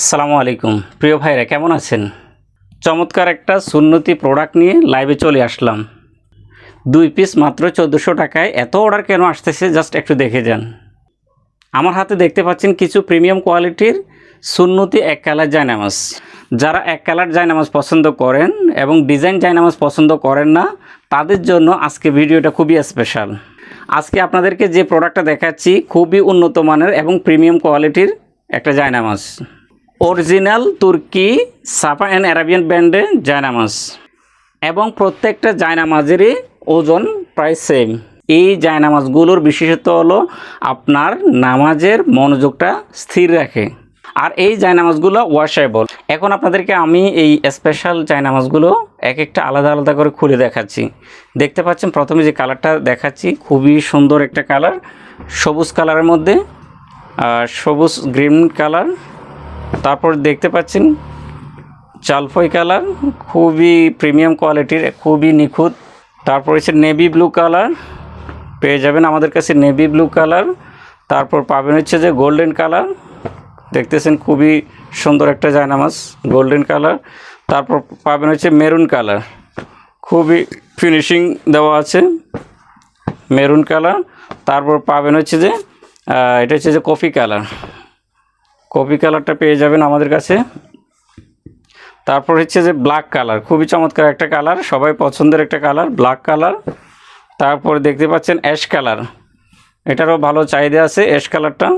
আসসালামু আলাইকুম। প্রিয় ভাইরা, কেমন আছেন? চমৎকার একটা সুন্নতি প্রোডাক্ট নিয়ে লাইভে চলে আসলাম। দুই পিস মাত্র চোদ্দোশো টাকায় এত অর্ডার কেন আসতেছে? জাস্ট একটু দেখে যান। আমার হাতে দেখতে পাচ্ছেন কিছু প্রিমিয়াম কোয়ালিটির সুন্নতি এক কালার জায়নামাজ। যারা এক কালার জায়নামাজ পছন্দ করেন এবং ডিজাইন জায়নামাজ পছন্দ করেন না, তাদের জন্য আজকে ভিডিওটা খুবই স্পেশাল আজকে আপনাদেরকে যে প্রোডাক্টটা দেখাচ্ছি, খুবই উন্নত মানের এবং প্রিমিয়াম কোয়ালিটির একটা জায়নামাজ। অরিজিনাল তুর্কি, সাফা অ্যান্ড অ্যারাবিয়ান ব্র্যান্ডের জায়নামাজ। এবং প্রত্যেকটা জায়নামাজেরই ওজন প্রায় সেম এই জায়নামাজগুলোর বিশেষত্ব হলো আপনার নামাজের মনোযোগটা স্থির রাখে। আর এই জায়নামাজগুলো ওয়াশেবল এখন আপনাদেরকে আমি এই স্পেশাল জায়নামাজগুলো এক একটা আলাদা আলাদা করে খুলে দেখাচ্ছি। দেখতে পাচ্ছেন, প্রথমে যে কালারটা দেখাচ্ছি, খুবই সুন্দর একটা কালার সবুজ কালারের মধ্যে সবুজ গ্রিন কালার তারপর দেখতে পাচ্ছেন চালফই কালার, খুবই প্রিমিয়াম কোয়ালিটির, খুবই নিখুঁত। তারপর হচ্ছে নেভি ব্লু কালার, পেয়ে যাবেন আমাদের কাছে নেভি ব্লু কালার। তারপর পাবেন হচ্ছে যে গোল্ডেন কালার, দেখতেছেন খুবই সুন্দর একটা জায়নামাজ, গোল্ডেন কালার। তারপর পাবেন হচ্ছে মেরুন কালার, খুবই ফিনিশিং দেওয়া আছে মেরুন কালার। তারপর পাবেন হচ্ছে যে এটা হচ্ছে যে কফি কালার। কফি কালারটা পেয়ে যাবেন আমাদের কাছে। তারপর হচ্ছে যে ব্ল্যাক কালার খুবই চমৎকার একটা কালার সবাই পছন্দের একটা কালার ব্ল্যাক কালার তারপর দেখতে পাচ্ছেন অ্যাশ কালার এটারও ভালো চাহিদা আছে অ্যাশ কালারটা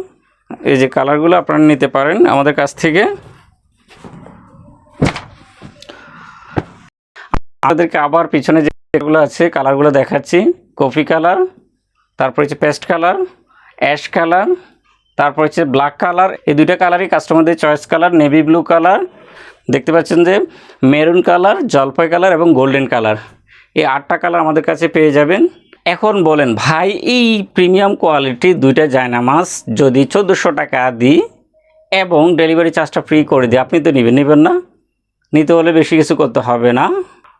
এই যে কালারগুলো আপনারা নিতে পারেন আমাদের কাছ থেকে। আমাদেরকে আবার পিছনে যেগুলো আছে কালারগুলো দেখাচ্ছি। কফি কালার তারপর হচ্ছে পেস্ট কালার অ্যাশ কালার তারপর হচ্ছে ব্ল্যাক কালার এই দুইটা কালারই কাস্টমারদের choice colour navy blue colour দেখতে পাচ্ছেন যে মেরুন কালার জলপাই কালার এবং গোল্ডেন কালার এই আটটা কালার আমাদের কাছে পেয়ে যাবেন। এখন বলেন, ভাই, এই প্রিমিয়াম কোয়ালিটির দুইটা জায়নামাজ যদি চোদ্দোশো টাকা দিই এবং ডেলিভারি চার্জটা ফ্রি করে দিই, আপনি তো নেবেন নেবেন না। নিতে হলে বেশি কিছু করতে হবে না।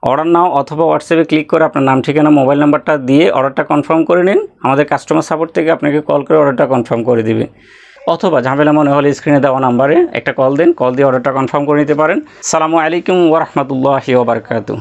অর্ডার নাও অথবা হোয়াটসঅ্যাপে ক্লিক করে আপনার নাম, ঠিকানা, মোবাইল নাম্বারটা দিয়ে অর্ডারটা কনফার্ম করে নিন। আমাদের কাস্টমার সাপোর্ট থেকে আপনাকে কল করে অর্ডারটা কনফার্ম করে দিবে। অথবা ঝামেলা মনে হলে স্ক্রিনে দেওয়া নাম্বারে একটা কল দিন, কল দিয়ে অর্ডারটা কনফার্ম করে নিতে পারেন। সালামু আলাইকুম ওরহমতুল্লাহি ওবরকাতু